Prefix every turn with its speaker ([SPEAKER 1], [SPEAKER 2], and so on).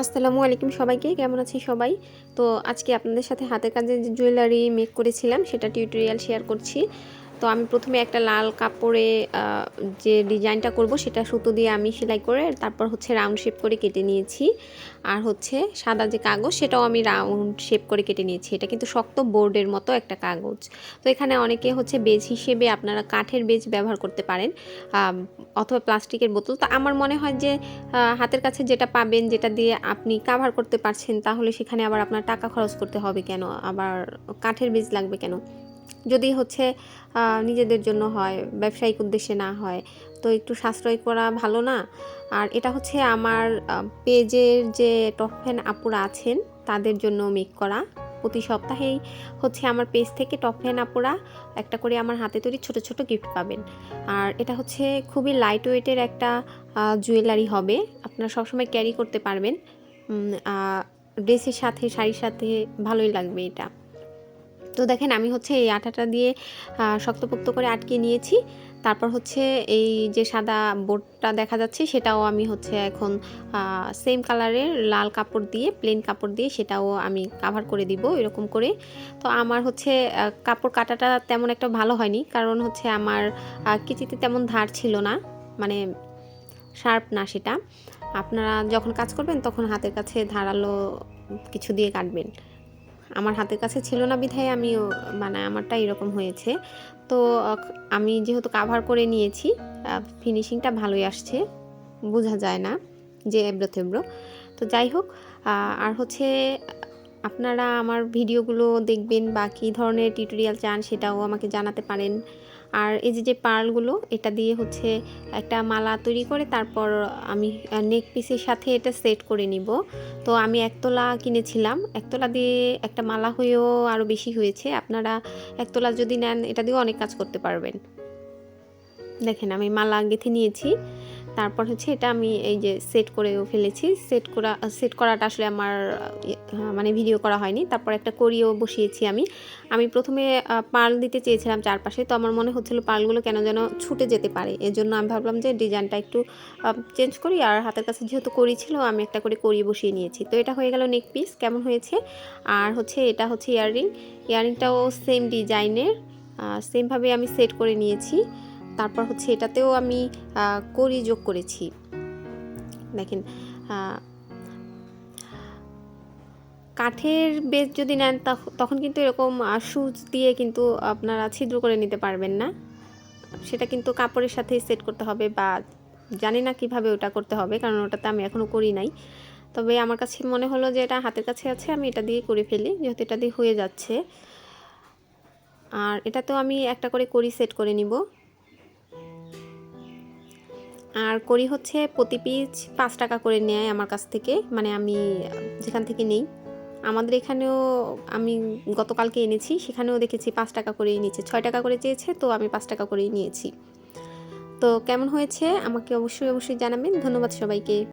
[SPEAKER 1] আসসালামু আলাইকুম সবাইকে, কেমন আছি সবাই? তো আজকে আপনাদের সাথে হাতের কাজে যে জুয়েলারি মেক করেছিলাম, সেটা টিউটোরিয়াল শেয়ার করছি। তো আমি প্রথমে একটা লাল কাপড়ে যে ডিজাইনটা করব সেটা সুতো দিয়ে আমি সেলাই করে তারপর হচ্ছে রাউন্ড শেপ করে কেটে নিয়েছি। আর হচ্ছে সাদা যে কাগজ সেটাও আমি রাউন্ড শেপ করে কেটে নিয়েছি। এটা কিন্তু শক্ত বোর্ডের মতো একটা কাগজ। তো এখানে অনেকে হচ্ছে বেজ হিসেবে আপনারা কাঠের বেজ ব্যবহার করতে পারেন অথবা প্লাস্টিকের বোতল। তো আমার মনে হয় যে হাতের কাছে যেটা পাবেন, যেটা দিয়ে আপনি কাভার করতে পারছেন, তাহলে সেখানে আবার আপনার টাকা খরচ করতে হবে কেন? আবার কাঠের বীজ লাগবে কেন? যদি হচ্ছে নিজেদের জন্য হয়, ব্যবসায়িক উদ্দেশ্যে না হয়, তো একটু সাশ্রয় করা ভালো না। আর এটা হচ্ছে আমার পেজের যে টপ ফ্যান আপুরা আছেন, তাদের জন্য মেক করা। প্রতি সপ্তাহেই হচ্ছে আমার পেজ থেকে টপ ফ্যান আপুরা একটা করে আমার হাতে তৈরি ছোট ছোট গিফট পাবেন। আর এটা হচ্ছে খুবই লাইট ওয়েটের একটা জুয়েলারি হবে। আপনারা সবসময় ক্যারি করতে পারবেন। ড্রেসের সাথে, শাড়ির সাথে ভালোই লাগবে এটা। তো দেখেন আমি হচ্ছে এই আঠাটা দিয়ে শক্তপোক্ত করে আটকে নিয়েছি। তারপর হচ্ছে এই যে সাদা বোর্ডটা দেখা যাচ্ছে সেটাও আমি হচ্ছে এখন সেম কালারের লাল কাপড় দিয়ে প্লেন কাপড় দিয়ে সেটাও আমি কাভার করে দিব এরকম করে। তো আমার হচ্ছে কাপড় কাটাটা তেমন একটা ভালো হয়নি কারণ হচ্ছে আমার কিচিতে তেমন ধার ছিল না মানে শার্প না সেটা। আপনারা যখন কাজ করবেন তখন হাতের কাছে ধারালো কিছু দিয়ে কাটবেন। আমার হাতের কাছে ছিল না বিধায় আমি মানে আমারটা এরকম হয়েছে। তো আমি যেহেতু কাভার করে নিয়েছি ফিনিশিংটা ভালোই আসছে, বোঝা যায় না যে এবড়ো থেবড়ো তো যাই হোক আর হচ্ছে, আপনারা আমার ভিডিওগুলো দেখবেন বা কী ধরনের টিউটোরিয়াল চান সেটাও আমাকে জানাতে পারেন। আর এই যে যে পার্লগুলো, এটা দিয়ে হচ্ছে একটা মালা তৈরি করে তারপর আমি নেক পিসের সাথে এটা সেট করে নিব। তো আমি একতলা কিনেছিলাম। একতলা দিয়ে একটা মালা হয়েও আরও বেশি হয়েছে। আপনারা একতলা যদি নেন, এটা দিয়েও অনেক কাজ করতে পারবেন। দেখেন, আমি মালা গেঁথে নিয়েছি। তারপর হচ্ছে এটা আমি এই যে সেট করেও ফেলেছি। সেট করা সেট করাটা আসলে আমার মানে ভিডিও করা হয়নি। তারপর একটা করিও বসিয়েছি আমি। আমি প্রথমে পার্ল দিতে চেয়েছিলাম চারপাশে। তো আমার মনে হচ্ছিল পার্লগুলো কেন যেন ছুটে যেতে পারে। এর জন্য আমি ভাবলাম যে ডিজাইনটা একটু চেঞ্জ করি। আর হাতের কাছে যেহেতু করি ছিল, আমি একটা করে করি বসিয়ে নিয়েছি। তো এটা হয়ে গেল নেক পিস কেমন হয়েছে? আর হচ্ছে এটা হচ্ছে ইয়াররিং ইয়াররিংটাও সেম ডিজাইনের সেমভাবে আমি সেট করে নিয়েছি। তারপর হচ্ছে এটাতেও আমি করি যোগ করেছি। দেখেন কাঠের বেজ যদি নেন তখ- তখন কিন্তু এরকম সুচ দিয়ে কিন্তু আপনারা ছিদ্র করে নিতে পারবেন না। সেটা কিন্তু কাপড়ের সাথে সেট করতে হবে বা জানি না কীভাবে ওটা করতে হবে, কারণ ওটাতে আমি এখনও করি নাই। তবে আমার কাছে মনে হলো যে এটা হাতের কাছে আছে, আমি এটা দিয়ে করে ফেলি, যেহেতু এটা দিয়ে হয়ে যাচ্ছে। আর এটাতেও আমি একটা করে করি সেট করে নিব। আর করি হচ্ছে প্রতি পিস পাঁচ টাকা করে নেয় আমার কাছ থেকে মানে আমি যেখান থেকে নেই। আমাদের এখানেও আমি গতকালকে এনেছি, সেখানেও দেখেছি পাঁচ টাকা করেই নিয়েছে ছয় টাকা করে চেয়েছে, তো আমি পাঁচ টাকা করেই নিয়েছি। তো কেমন হয়েছে আমাকে অবশ্যই অবশ্যই জানাবেন, ধন্যবাদ সবাইকে।